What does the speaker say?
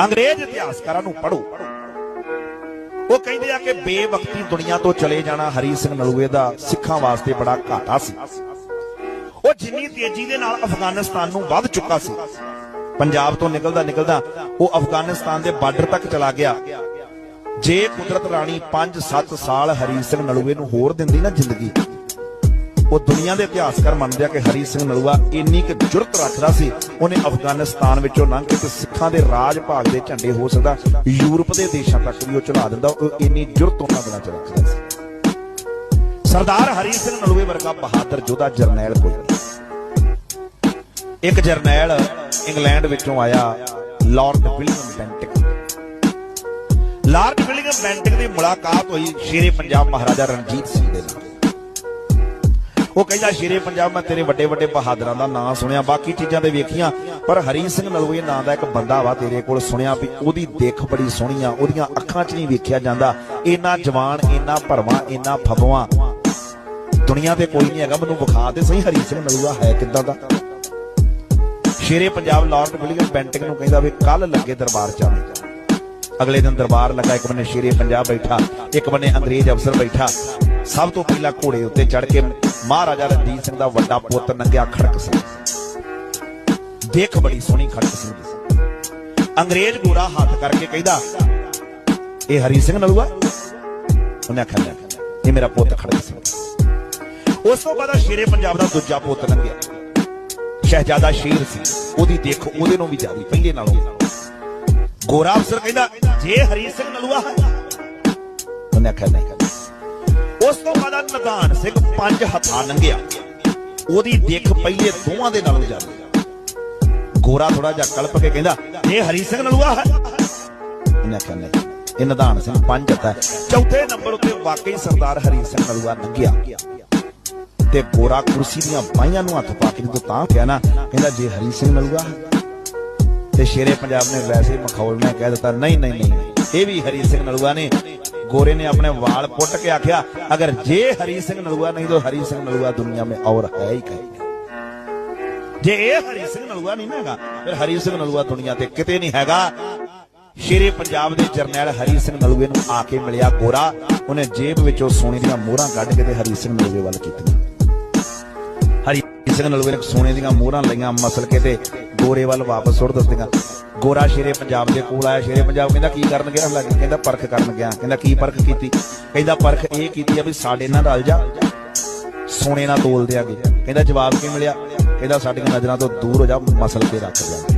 ਅੰਗਰੇਜ਼ ਇਤਿਹਾਸਕਾਰਾਂ ਨੂੰ ਪੜ੍ਹੋ। ਉਹ ਕਹਿੰਦੇ ਆ ਕਿ ਬੇਵਕਤੀ ਦੁਨੀਆ ਤੋਂ ਚਲੇ ਜਾਣਾ ਹਰੀ ਸਿੰਘ ਨਲੂਏ ਦਾ ਸਿੱਖਾਂ ਵਾਸਤੇ ਬੜਾ ਘਾਟਾ ਸੀ। ਉਹ ਜਿੰਨੀ ਤੇਜ਼ੀ ਦੇ ਨਾਲ ਅਫਗਾਨਿਸਤਾਨ ਨੂੰ ਵੱਧ ਚੁੱਕਾ ਸੀ। ਪੰਜਾਬ ਤੋਂ ਨਿਕਲਦਾ ਨਿਕਲਦਾ ਉਹ ਅਫਗਾਨਿਸਤਾਨ ਦੇ ਬਾਰਡਰ ਤੱਕ ਚਲਾ ਗਿਆ। ਜੇ ਕੁਦਰਤ ਰਾਣੀ 5-7 ਸਾਲ ਹਰੀ ਸਿੰਘ ਨਲੂਏ ਨੂੰ ਹੋਰ ਦਿੰਦੀ ਨਾ ਜ਼ਿੰਦਗੀ ਉਹ ਦੁਨੀਆ ਦੇ ਇਤਿਹਾਸਕਾਰ ਮੰਨਦੇ ਆ ਕਿ ਹਰੀ ਸਿੰਘ ਨਲੂਆ ਇੰਨੀ ਕਿ ਜੁਰਤ ਰੱਖਦਾ ਸੀ, ਉਹਨੇ ਅਫਗਾਨਿਸਤਾਨ ਵਿੱਚੋਂ ਲੰਘ ਕੇ ਸਿੱਖਾਂ ਦੇ ਰਾਜ ਭਾਗ ਦੇ ਝੰਡੇ ਹੋ ਸਕਦਾ, ਯੂਰਪ ਦੇ ਦੇਸ਼ਾਂ ਤੱਕ ਵੀ ਉਹ ਚਲਾ ਦਿੰਦਾ, ਉਹ ਇੰਨੀ ਜੁਰਤ ਉਹਨਾਂ ਦਿਨਾਂ ਚ ਸੀ। ਸਰਦਾਰ ਹਰੀ ਸਿੰਘ ਨਲੂਏ ਵਰਗਾ ਬਹਾਦਰ ਯੋਧਾ ਜਰਨੈਲ ਕੋਈ ਨਹੀਂ। ਇੱਕ ਜਰਨੈਲ ਇੰਗਲੈਂਡ ਵਿੱਚੋਂ ਆਇਆ Lord William Bentinck Lord William Bentinck ਦੀ ਮੁਲਾਕਾਤ ਹੋਈ ਸ਼ੇਰੇ ਪੰਜਾਬ ਮਹਾਰਾਜਾ ਰਣਜੀਤ ਸਿੰਘ ਦੇ ਨਾਲ। ਉਹ ਕਹਿੰਦਾ, ਸ਼ੇਰੇ ਪੰਜਾਬ, ਮੈਂ ਤੇਰੇ ਵੱਡੇ ਵੱਡੇ ਬਹਾਦਰਾਂ ਦਾ ਨਾਂ ਸੁਣਿਆ, ਬਾਕੀ ਚੀਜ਼ਾਂ ਤੇ ਵੇਖੀਆਂ, ਪਰ ਹਰੀ ਸਿੰਘ ਨਲੂਏ ਨਾਂ ਦਾ ਇੱਕ ਬੰਦਾ ਵਾ ਤੇਰੇ ਕੋਲ ਸੁਣਿਆ ਵੀ ਉਹਦੀ ਦਿੱਖ ਬੜੀ ਸੋਹਣੀ ਆ, ਉਹਦੀਆਂ ਅੱਖਾਂ 'ਚ ਨਹੀਂ ਵੇਖਿਆ ਜਾਂਦਾ। ਇੰਨਾ ਜਵਾਨ, ਇੰਨਾ ਭਰਵਾਂ, ਇੰਨਾ ਫਬਵਾ ਦੁਨੀਆ ਤੇ ਕੋਈ ਨਹੀਂ ਹੈਗਾ, ਮੈਨੂੰ ਵਿਖਾ ਦੇ ਸਹੀ ਹਰੀ ਸਿੰਘ ਨਲੂਆ ਹੈ ਕਿੱਦਾਂ ਦਾ? ਸ਼ੇਰੇ ਪੰਜਾਬ ਲਾਰਡ ਵਿਲੀਅਮ ਪੈਂਟਿੰਗ ਨੂੰ ਕਹਿੰਦਾ ਵੀ ਕੱਲ ਲੱਗੇ ਦਰਬਾਰ ਚ ਆਵੇਂ ਅਗਲੇ ਦਿਨ ਦਰਬਾਰ ਲੱਗਾ, ਇੱਕ ਬੰਨੇ ਸ਼ੇਰੇ ਪੰਜਾਬ ਬੈਠਾ, ਇੱਕ ਬੰਨੇ ਅੰਗਰੇਜ਼ ਅਫਸਰ ਬੈਠਾ। ਸਭ ਤੋਂ ਪਹਿਲਾਂ ਘੋੜੇ ਉੱਤੇ ਚੜ ਕੇ ਮਹਾਰਾਜਾ ਰਣਜੀਤ ਸਿੰਘ ਦਾ ਵੱਡਾ ਪੁੱਤ ਨੰਗਿਆ ਖੜਕ ਸਿੰਘ ਦੇਖ ਬੜੀ ਸੋਹਣੀ ਖੜਕ ਸਿੰਘ ਦੀ ਅੰਗਰੇਜ਼ ਗੋਰਾ ਹੱਥ ਕਰਕੇ ਕਹਿੰਦਾ, ਇਹ ਹਰੀ ਸਿੰਘ ਨਲੂਆ? ਉਹਨੇ ਆਖਿਆ, ਲੈ, ਇਹ ਮੇਰਾ ਪੁੱਤ ਖੜਕ ਸਿੰਘ ਉਸ ਤੋਂ ਬਾਅਦ ਸ਼ੇਰੇ ਪੰਜਾਬ ਦਾ ਦੂਜਾ ਪੁੱਤ ਲੰਘਿਆ ਸ਼ਹਿਜ਼ਾਦਾ ਸ਼ੇਰ ਸੀ। ਉਹਦੀ ਦੇਖ ਉਹਦੇ ਨੂੰ ਵੀ ਜ਼ਿਆਦਾ ਪਹਿਲੇ ਨਾਲੋਂ। ਗੋਰਾ ਅਫਸਰ ਕਹਿੰਦਾ, ਜੇ ਹਰੀ ਸਿੰਘ ਨਲੂਆ ਹੈ? ਉਹਨੇ ਆਖਿਆ, ਨਹੀਂ ਉਸ ਤੋਂ ਬਾਅਦ ਨਦਾਨ ਸਿੰਘ ਪੰਜ ਹੱਥਾਂ ਲੰਘਿਆ। ਉਹਦੀ ਦੇਖ ਪਹਿਲੇ ਦੋਵਾਂ ਦੇ ਨਾਲੋਂ ਜ਼ਿਆਦਾ ਗੋਰਾ ਥੋੜਾ ਜਿਹਾ ਕਲਪ ਕੇ ਕਹਿੰਦਾ ਜੇ ਹਰੀ ਸਿੰਘ ਨਲੂਆ ਹੈ? ਉਹਨੇ ਆਖਿਆ ਇਹ ਨਦਾਨ ਸਿੰਘ ਪੰਜ ਹੱਥਾਂ ਚੌਥੇ ਨੰਬਰ ਉੱਤੇ ਵਾਕਈ ਸਰਦਾਰ ਹਰੀ ਸਿੰਘ ਨਲੂਆ ਲੰਘਿਆ। ਤੇ ਗੋਰਾ ਕੁਰਸੀ ਦੀਆਂ ਬਾਹਾਂ ਨੂੰ ਹੱਥ ਪਾ ਕੇ ਜਦੋਂ ਤਾਂ ਕਿਹਾ ਨਾ, ਕਹਿੰਦਾ, ਜੇ ਹਰੀ ਸਿੰਘ ਨਲੂਆ ਤੇ ਸ਼ੇਰੇ ਪੰਜਾਬ ਨੇ ਵੈਸੇ ਮਖੌਲ ਨੇ ਕਹਿ ਦਿੱਤਾ, ਨਹੀਂ ਨਹੀਂ ਨਹੀਂ, ਇਹ ਵੀ ਹਰੀ ਸਿੰਘ ਨਲੂਆ ਨੇ ਗੋਰੇ ਨੇ ਆਪਣੇ ਵਾਲ ਪੁੱਟ ਕੇ ਆਖਿਆ ਅਗਰ ਜੇ ਹਰੀ ਸਿੰਘ ਨਲੂਆ ਨਹੀਂ ਤਾਂ ਹਰੀ ਸਿੰਘ ਨਲੂਆ ਦੁਨੀਆ में और है ही कहीं ਜੇ ਇਹ ਹਰੀ ਸਿੰਘ ਨਲੂਆ ਨਹੀਂ ਨਾ ਹੈਗਾ ਫਿਰ ਹਰੀ ਸਿੰਘ ਨਲੂਆ ਦੁਨੀਆ ਤੇ ਕਿਤੇ ਨਹੀਂ ਹੈਗਾ ਸ਼ੇਰੇ ਪੰਜਾਬ ਦੇ ਜਰਨੈਲ ਹਰੀ ਸਿੰਘ ਨਲੂਏ ਨੂੰ ਆ ਕੇ ਮਿਲਿਆ ਗੋਰਾ ਉਹਨੇ ਜੇਬ ਵਿੱਚੋਂ ਸੋਨੇ ਦੀਆਂ ਮੋਹਰਾਂ ਕੱਢ ਕੇ ਤੇ ਹਰੀ ਸਿੰਘ ਨਲੂਏ ਵੱਲ ਕੀਤੀਆਂ ਹਰੀ ਸਿੰਘ ਨਲੂਏ ਨੇ ਸੋਨੇ ਦੀਆਂ ਮੋਹਰਾਂ ਲਈਆਂ ਮਸਲ ਕੇ ਤੇ ਗੋਰੇ ਵੱਲ ਵਾਪਸ ਸੁੱਟ ਦਿੱਤੀਆਂ ਗੋਰਾ ਸ਼ੇਰੇ ਪੰਜਾਬ ਦੇ ਕੋਲ ਆਇਆ, ਸ਼ੇਰੇ ਪੰਜਾਬ ਕਹਿੰਦਾ, ਕੀ ਕਰਨ ਗਿਆ? ਹਾਲਾਂਕਿ ਕਹਿੰਦਾ, ਪਰਖ ਕਰਨ ਗਿਆ। ਕਹਿੰਦਾ, ਕੀ ਪਰਖ ਕੀਤੀ? ਕਹਿੰਦਾ, ਪਰਖ ਇਹ ਕੀਤੀ ਆ ਵੀ ਸਾਡੇ ਨਾਲ ਰਲ ਜਾ, ਸੋਨੇ ਨਾਲ ਤੋਲ ਦਿਆਂਗੇ ਕਹਿੰਦਾ, ਜਵਾਬ ਕੀ ਮਿਲਿਆ? ਕਹਿੰਦਾ, ਸਾਡੀਆਂ ਨਜ਼ਰਾਂ ਤੋਂ ਦੂਰ ਹੋ ਜਾ, ਮਸਲ ਕੇ ਰੱਖ ਜਾ।